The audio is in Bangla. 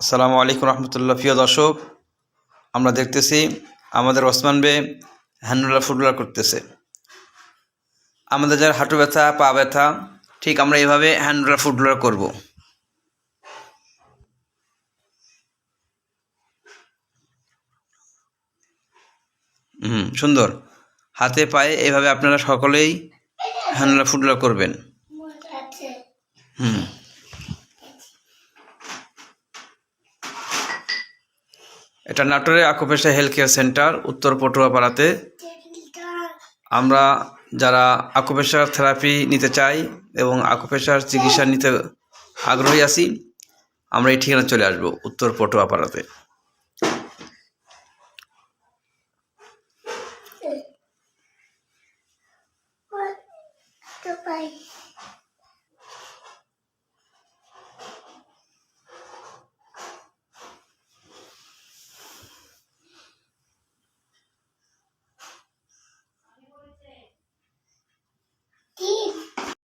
আসসালামু আলাইকুম রহমতুল্লাহ। প্রিয় দর্শক, আমরা দেখতেছি আমাদের ওসমান বে হ্যান্ডুলার ফুটবলার করতেছে। আমাদের যার হাঁটু ব্যথা, পা ব্যথা, ঠিক আমরা এইভাবে হ্যান্ডুলার ফুটবলার করব। হুম, সুন্দর। হাতে, পায়ে এভাবে আপনারা সকলেই হ্যান্ডুলার ফুটবলার করবেন। হুম। এটা নাটোরের আকুপেশা হেলথ কেয়ার সেন্টার উত্তর পটুয়াপাড়াতে আমরা যারা আকুপেশার থেরাপি নিতে চাই এবং আকুপেশার চিকিৎসা নিতে আগ্রহী আছি, আমরা এই ঠিকানা চলে আসব, উত্তর পটুয়াপাড়াতে? Goodbye.